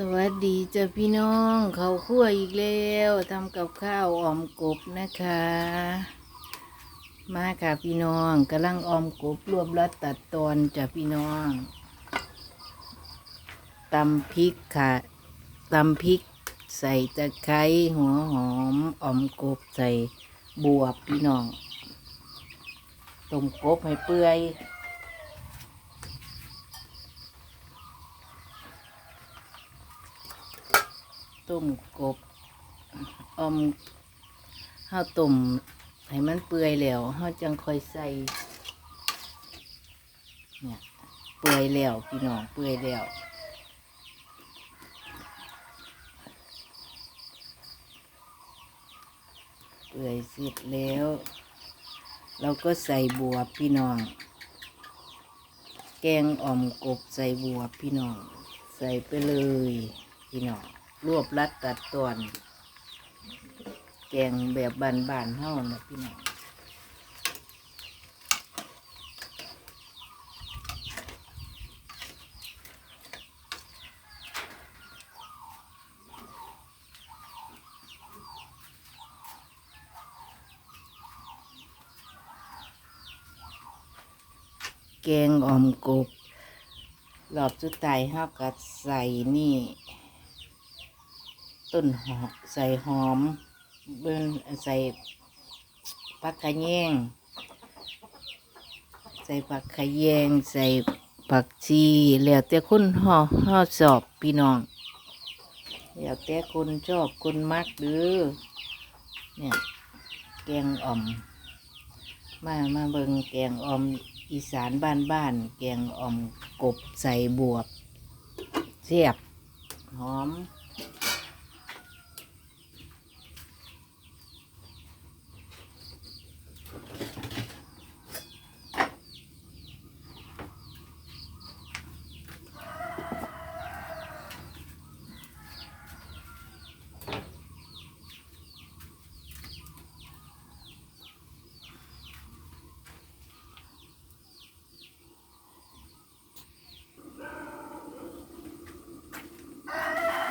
สวัสดีจ้ะพี่น้องเขาคั่วอีกแล้วทำกับข้าวออมกบนะคะ มาค่ะพี่น้องกำลังออมกบรวบรัดตัดตอนจ้ะพี่น้องตำพริกค่ะตำพริก ใส่ตะไคร้หัวหอมออมกบใส่บวบพี่น้องต้มกบให้เปื่อย ต้มกบออมข้าวต้มให้มันเปื่อยแล้วเฮาจังค่อยใส่เนี่ยเปื่อยแล้วพี่น้องเปื่อยแล้วเปื่อยเสร็จแล้ว เราก็ใส่บวบพี่น้อง แกงอ่อมกบใส่บวบพี่น้อง ใส่ไปเลยพี่น้อง รวบรัดตัดตอน แกงแบบบานๆเท่านะพี่น้องแกงอ่อมกบรอบสุดท้ายเฮาก็ใส่นี่ ต้นหอมใส่หอมเบิ้นใส่ผักขะแยงใส่ผักขะแยงใส่ผักชีแล้วแต่คนห่อห่อสอบพี่น้องแล้วแต่คนชอบคนมักเด้อเนี่ยแกงอ่อม มามาเบิงแกงอ่อมอีสานบ้านบ้านๆแกงอ่อมกบใส่บวบเสียบหอม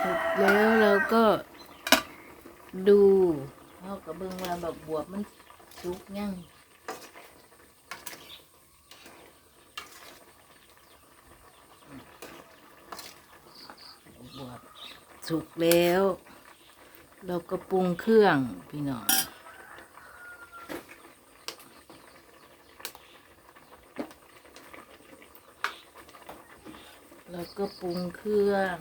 แล้วเราก็ดูเขาก็เบิ่งว่าบักบวบมันสุกยังบวบสุกแล้ว เราก็ปรุงเครื่องพี่น้องเราก็ปรุงเครื่อง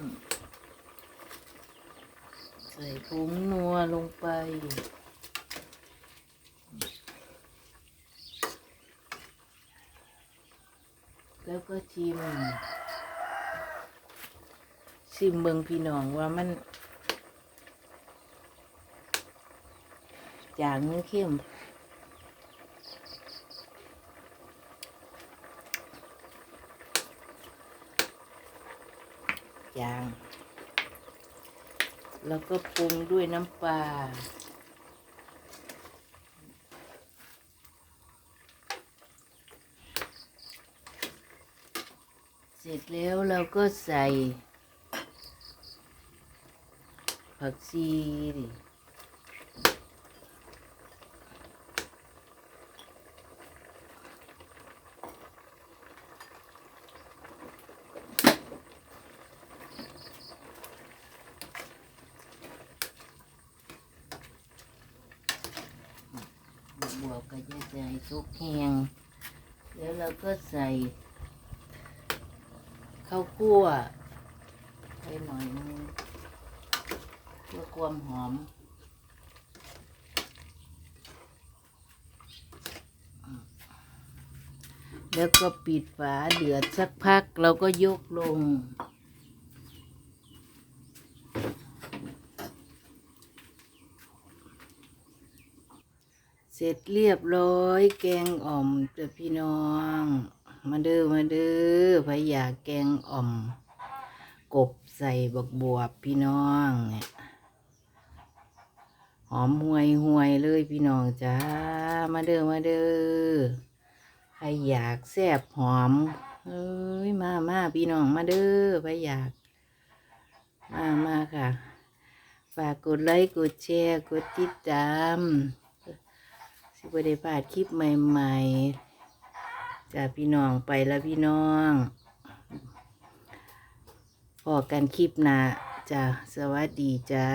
ใส่ผงนัวลงไป แล้วก็ชิมชิมเบิงพี่น้องว่ามัน จางเข้มจาง แล้วก็ปรุงด้วยน้ำปลา เสร็จแล้วเราก็ใส่ ผักชีดิ บวกก็จะใส่ซุกแห้งแล้วเราก็ใส่ข้าวคั่วไปหน่อยนึงเพื่อความหอมแล้วก็ปิดฝาเดือดสักพักเราก็ยกลง เสร็จเรียบร้อย แกงอ่อมจ้ะพี่น้อง มาเด้อมาเด้อพะอยากแกงอ่อม กบใส่บักบวบพี่น้องเนี่ยหอมห่วยห่วยเลยพี่น้องจ้ามาเด้อมาเด้อใครอยากแซ่บหอมเอ้ยมามาพี่น้องมาเด้อใครอยาก มามาค่ะ ฝากกดไลค์กดแชร์กดติดตาม สิบได้พลาดคลิปใหม่ๆจากพี่น้องไปแล้วพี่น้องพอกันคลิปหน้าจ้าสวัสดีจ้า